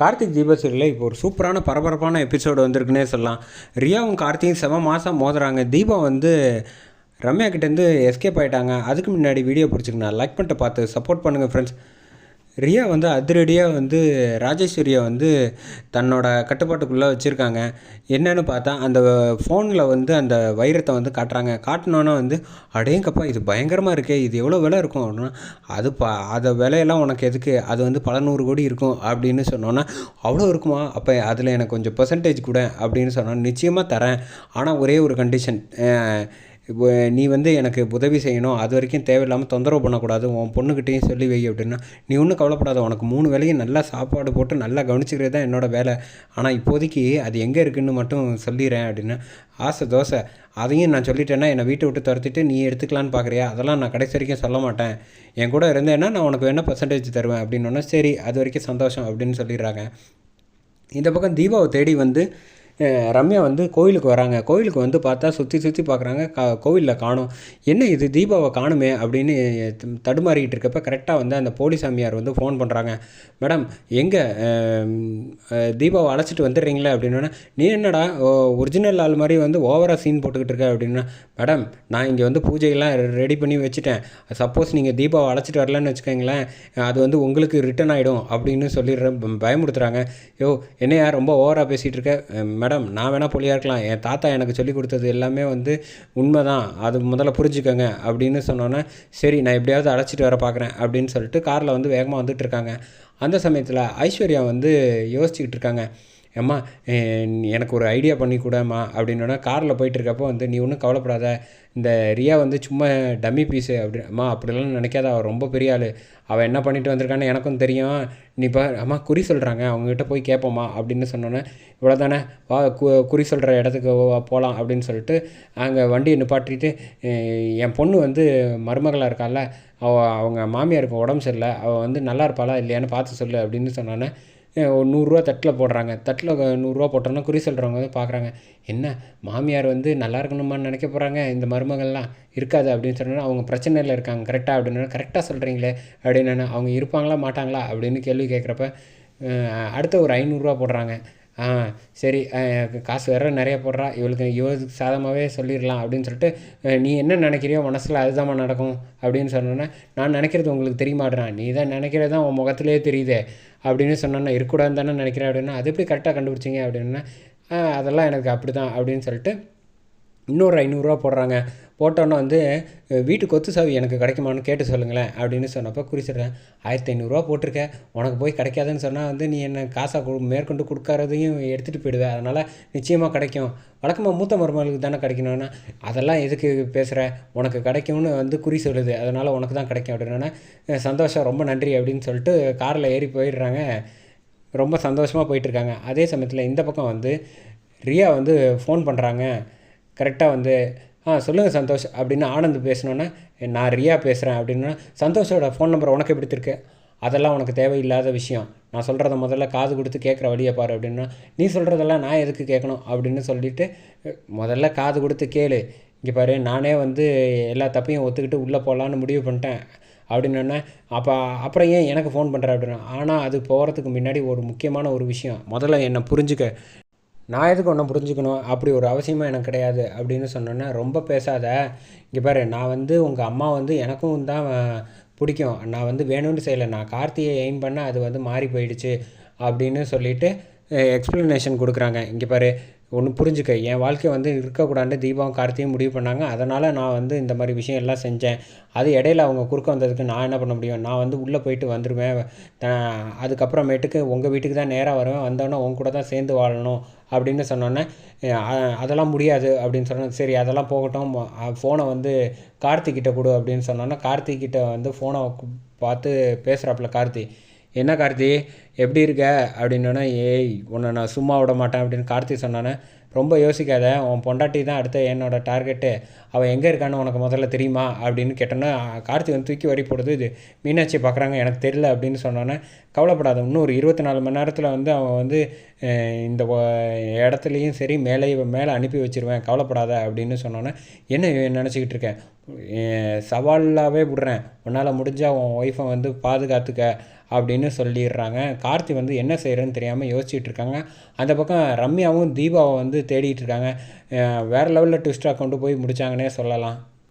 கார்த்திக் தீப இப்போ ஒரு சூப்பரான பரபரப்பான எபிசோடு வந்திருக்குன்னே சொல்லலாம். ரியாவும் கார்த்தியும் செம மாதம் மோதுறாங்க. தீபம் வந்து ரம்யா கிட்டேருந்து எஸ்கேப் ஆகிட்டாங்க அதுக்கு முன்னாடி வீடியோ பிடிச்சிருங்க லைக் பண்ணிட்டு பார்த்து சப்போர்ட் பண்ணுங்கள் ஃப்ரெண்ட்ஸ் ரியா வந்து அதிரடியாக வந்து ராஜேஸ்வரியை வந்து தன்னோட கட்டுப்பாட்டுக்குள்ளே வச்சுருக்காங்க. என்னன்னு பார்த்தா அந்த ஃபோனில் வந்து அந்த வைரத்தை வந்து காட்டுறாங்க. காட்டினோன்னா வந்து அடேங்கப்பா இது பயங்கரமாக இருக்கே இது எவ்வளோ விலை இருக்கும்? அப்படின்னா அது பா அதை விலையெல்லாம் உனக்கு எதுக்கு? அது வந்து பல நூறு கோடி இருக்கும் அப்படின்னு சொன்னோன்னா அவ்வளோ இருக்குமா? அப்போ அதில் எனக்கு கொஞ்சம் பர்சன்டேஜ் கூட அப்படின்னு சொன்னால் நிச்சயமாக தரேன். ஆனால் ஒரே ஒரு கண்டிஷன் இப்போ நீ வந்து எனக்கு உதவி செய்யணும் அது வரைக்கும் தேவையில்லாமல் தொந்தரவு பண்ணக்கூடாது உன் பொண்ணுக்கிட்டேயும் சொல்லி வை அப்படின்னா நீ ஒன்றும் கவலைப்படாத உனக்கு மூணு வேலையும் நல்லா சாப்பாடு போட்டு நல்லா கவனிச்சிக்கிறது தான் என்னோடய வேலை. ஆனால் இப்போதைக்கு அது எங்கே இருக்குதுன்னு மட்டும் சொல்லிடுறேன் அப்படின்னா ஆசை தோசை. அதையும் நான் சொல்லிட்டேன்னா என்னை வீட்டை விட்டு துரத்திட்டு நீ எடுத்துக்கலான்னு பார்க்குறியா அதெல்லாம் நான் கடைசி வரைக்கும் சொல்ல மாட்டேன். என் கூட இருந்தேன்னா நான் உனக்கு வேணால் பர்சன்டேஜ் தருவேன் அப்படின்னோன்னா சரி அது வரைக்கும் சந்தோஷம் அப்படின்னு சொல்லிடுறாங்க. இந்த பக்கம் தீபாவை தேடி வந்து ரம்யா வந்து கோயிலுக்கு வராங்க. கோயிலுக்கு வந்து பார்த்தா சுற்றி சுற்றி பார்க்குறாங்க. கா கோவிலில் காணும். என்ன இது? தீபாவை காணுமே அப்படின்னு தடுமாறிக்கிட்டு இருக்கப்ப கரெக்டாக வந்து அந்த போலி சாமியார் வந்து ஃபோன் பண்ணுறாங்க மேடம் எங்கே தீபாவை அழைச்சிட்டு வந்துடுறீங்களே? அப்படின்னா நீ என்னடா ஒரிஜினல் ஆள் மாதிரி வந்து ஓவராக சீன் போட்டுக்கிட்டு இருக்க? அப்படின்னா மேடம் நான் இங்கே வந்து பூஜையெல்லாம் ரெடி பண்ணி வச்சுட்டேன். சப்போஸ் நீங்கள் தீபாவை அழைச்சிட்டு வரலன்னு வச்சுக்கோங்களேன் அது வந்து உங்களுக்கு ரிட்டர்ன் ஆகிடும் அப்படின்னு சொல்லிடுறேன் பயமுடுத்துகிறாங்க யோ என்னையா ரொம்ப ஓவராக பேசிகிட்டு இருக்க? மேடம் நான் வேணால் பொலியாக இருக்கலாம். என் தாத்தா எனக்கு சொல்லி கொடுத்தது எல்லாமே வந்து உண்மை தான் அது முதல்ல புரிஞ்சுக்கோங்க அப்படின்னு சொன்னோன்னே சரி நான் எப்படியாவது அழைச்சிட்டு வர பார்க்குறேன் அப்படின்னு சொல்லிட்டு காரில் வந்து வேகமாக வந்துட்டு இருக்காங்க. அந்த சமயத்தில் ஐஸ்வர்யா வந்து யோசிச்சுக்கிட்டு இருக்காங்க. ஏம்மா எனக்கு ஒரு ஐடியா பண்ணி கூடம்மா அப்படின்னோடனே காரில் போயிட்டு இருக்கப்போ வந்து நீ ஒன்றும் கவலைப்படாத. இந்த ரியா வந்து சும்மா டம்மி பீஸு அப்படி அம்மா அப்படிலாம் நினைக்காத. அவள் ரொம்ப பெரிய ஆள். அவள் என்ன பண்ணிட்டு வந்திருக்கான்னு எனக்கும் தெரியும். நீ இப்போ அம்மா குறி சொல்கிறாங்க அவங்ககிட்ட போய் கேட்போம்மா அப்படின்னு சொன்னோன்னே இவ்வளோ தானே வா கு குறி சொல்கிற இடத்துக்கு போகலாம் அப்படின்னு சொல்லிட்டு அங்கே வண்டியை நிப்பாட்டிட்டு என் பொண்ணு வந்து மருமகளாக இருக்கால அவள் அவங்க மாமியாருக்கு உடம்பு சரியில்லை. அவள் வந்து நல்லா இருப்பாளா? இல்லையான்னு பார்த்து சொல்லு அப்படின்னு சொன்னோன்னே ஒரு நூறுரூவா தட்டில் போடுறாங்க. தட்டில் நூறுரூவா போட்டோன்னா குறி சொல்கிறவங்க வந்து பார்க்குறாங்க. என்ன? மாமியார் வந்து நல்லா இருக்கணுமான்னு நினைக்க போகிறாங்க இந்த மருமகள்லாம் இருக்காது அப்படின்னு சொன்னோன்னா அவங்க பிரச்சனையில் இருக்காங்க. கரெக்டாக அப்படின்னா கரெக்டாக சொல்கிறீங்களே அப்படின்னு அவங்க இருப்பாங்களா மாட்டாங்களா? அப்படின்னு கேள்வி கேட்குறப்ப அடுத்த ஒரு ஐநூறுரூவா போடுறாங்க. ஆ சரி காசு வேற நிறைய போடுறா. இவளுக்கு இவளுக்கு சாதமாகவே சொல்லிடலாம் அப்படின்னு சொல்லிட்டு நீ என்ன நினைக்கிறியோ மனசில் அதுதாம்மா நடக்கும் அப்படின்னு சொன்னோன்னே நான் நினைக்கிறது உங்களுக்கு தெரிய மாட்டேறான் நீ தான் நினைக்கிறது தான் உன் முகத்திலே தெரியுதே அப்படின்னு சொன்னோன்னா இருக்கக்கூடாதுன்னு தானே நினைக்கிறேன் அப்படின்னா அது எப்படி கரெக்டாக கண்டுபிடிச்சிங்க அப்படின்னா அதெல்லாம் எனக்கு அப்படி தான் அப்படின்னு சொல்லிட்டு இன்னொரு ஐநூறுரூவா போடுறாங்க. போட்டோன்னே வந்து வீட்டு கொத்து சாவி எனக்கு கிடைக்குமான்னு கேட்டு சொல்லுங்களேன் அப்படின்னு சொன்னப்போ குறிச்சிடுறேன். ஆயிரத்தி ஐநூறுரூவா போட்டிருக்கேன் உனக்கு போய் கிடைக்காதுன்னு சொன்னால் வந்து நீ என்ன காசாக கொடு மேற்கொண்டு கொடுக்கறதையும் எடுத்துகிட்டு போயிடுவேன் அதனால் நிச்சயமாக கிடைக்கும். வழக்கமாக மூத்த மருமகளுக்கு தானே கிடைக்கணும்னா அதெல்லாம் எதுக்கு பேசுகிற உனக்கு கிடைக்கும்னு வந்து குறி சொல்லுது. அதனால் உனக்கு தான் கிடைக்கும் அப்படின்னா சந்தோஷம் ரொம்ப நன்றி அப்படின்னு சொல்லிட்டு காரில் ஏறி போயிடுறாங்க. ரொம்ப சந்தோஷமாக போயிட்டுருக்காங்க. அதே சமயத்தில் இந்த பக்கம் வந்து ரியா வந்து ஃபோன் பண்ணுறாங்க கரெக்டாக வந்து ஆ சொல்லுங்கள் சந்தோஷ். அப்படின்னு ஆனந்த் பேசினோன்னே நான் ரியா பேசுகிறேன் அப்படின்னா சந்தோஷோட ஃபோன் நம்பர் உனக்கு எப்படி இருக்கு? அதெல்லாம் உனக்கு தேவையில்லாத விஷயம். நான் சொல்கிறத முதல்ல காது கொடுத்து கேட்குற வழியை பாரு. அப்படின்னா நீ சொல்கிறதெல்லாம் நான் எதுக்கு கேட்கணும்? அப்படின்னு சொல்லிட்டு முதல்ல காது கொடுத்து கேளு. இங்கே பாரு நானே வந்து எல்லா தப்பையும் ஒத்துக்கிட்டு உள்ளே போகலான்னு முடிவு பண்ணிட்டேன். அப்படின்னோடனே அப்போ அப்புறம் ஏன் எனக்கு ஃபோன் பண்ணுற அப்படின்னா ஆனால் அது போகிறதுக்கு முன்னாடி ஒரு முக்கியமான ஒரு விஷயம். முதல்ல என்னை புரிஞ்சுக்க. நான் எதுக்கு ஒன்று புரிஞ்சுக்கணும்? அப்படி ஒரு அவசியமாக எனக்கு கிடையாது அப்படின்னு சொன்னோன்னே ரொம்ப பேசாத. இங்கே பாரு நான் வந்து உங்கள் அம்மா வந்து எனக்கும் தான் பிடிக்கும். நான் வந்து வேணும்னு செய்யலை. நான் கார்த்தியை எய்ம் பண்ண அது வந்து மாறி போயிடுச்சு அப்படின்னு சொல்லிட்டு எக்ஸ்ப்ளனேஷன் கொடுக்குறாங்க. இங்கே பாரு ஒன்று புரிஞ்சுக்க. என் வாழ்க்கை வந்து இருக்கக்கூடாதுன்னு தீபாவும் கார்த்தியும் முடிவு பண்ணாங்க. அதனால் நான் வந்து இந்த மாதிரி விஷயம் எல்லாம் செஞ்சேன். அது இடையில அவங்க குறுக்க வந்ததுக்கு நான் என்ன பண்ண முடியும்? நான் வந்து உள்ளே போயிட்டு வந்துடுவேன் அதுக்கப்புறமேட்டுக்கு உங்கள் வீட்டுக்கு தான் நேராக வருவேன். வந்தோடனே உங்க கூட தான் சேர்ந்து வாழணும். அப்படின்னு சொன்னோன்னே அதெல்லாம் முடியாது அப்படின்னு சொன்னேன் சரி அதெல்லாம் போகட்டும். ஃபோனை வந்து கார்த்திக்கிட்ட கொடு அப்படின்னு சொன்னோன்னே கார்த்திக்கிட்ட வந்து ஃபோனை பார்த்து பேசுகிறாப்புல கார்த்தி. என்ன கார்த்தி? எப்படி இருக்க? அப்படின்னோடனே ஏய் உன்னை நான் சும்மா விட மாட்டேன் அப்படின்னு கார்த்தி சொன்னானே. ரொம்ப யோசிக்காத உன் பொண்டாட்டி தான் அடுத்த என்னோட டார்கெட்டு. அவள் எங்கே இருக்கான்னு உனக்கு முதல்ல தெரியுமா? அப்படின்னு கேட்டோன்னா கார்த்தி வந்து தூக்கி வரி போடுது. இது மீனாட்சி பார்க்குறாங்க எனக்கு தெரியல அப்படின்னு சொன்னோன்னே கவலைப்படாத இன்னும் ஒரு இருபத்தி நாலு மணி நேரத்தில் வந்து அவன் வந்து இந்த இடத்துலையும் சரி மேலே மேலே அனுப்பி வச்சிருவேன் கவலைப்படாத அப்படின்னு சொன்னோன்னே என்ன நினச்சிக்கிட்டு இருக்கேன் சவாலாகவே விடுறேன். உன்னால் முடிஞ்சால் உன் ஒய்ஃபை வந்து பாதுகாத்துக்க. அப்படின்னு சொல்லிடுறாங்க. கார்த்தி வந்து என்ன செய்கிறேன்னு தெரியாமல் யோசிச்சுட்டு இருக்காங்க. அந்த பக்கம் ரம்யாவும் தீபாவை வந்து தேடிட்டு இருக்காங்க. வேறு லெவலில் ட்விஸ்ட்டாக கொண்டு போய் முடித்தாங்கன்னே சொல்லலாம்.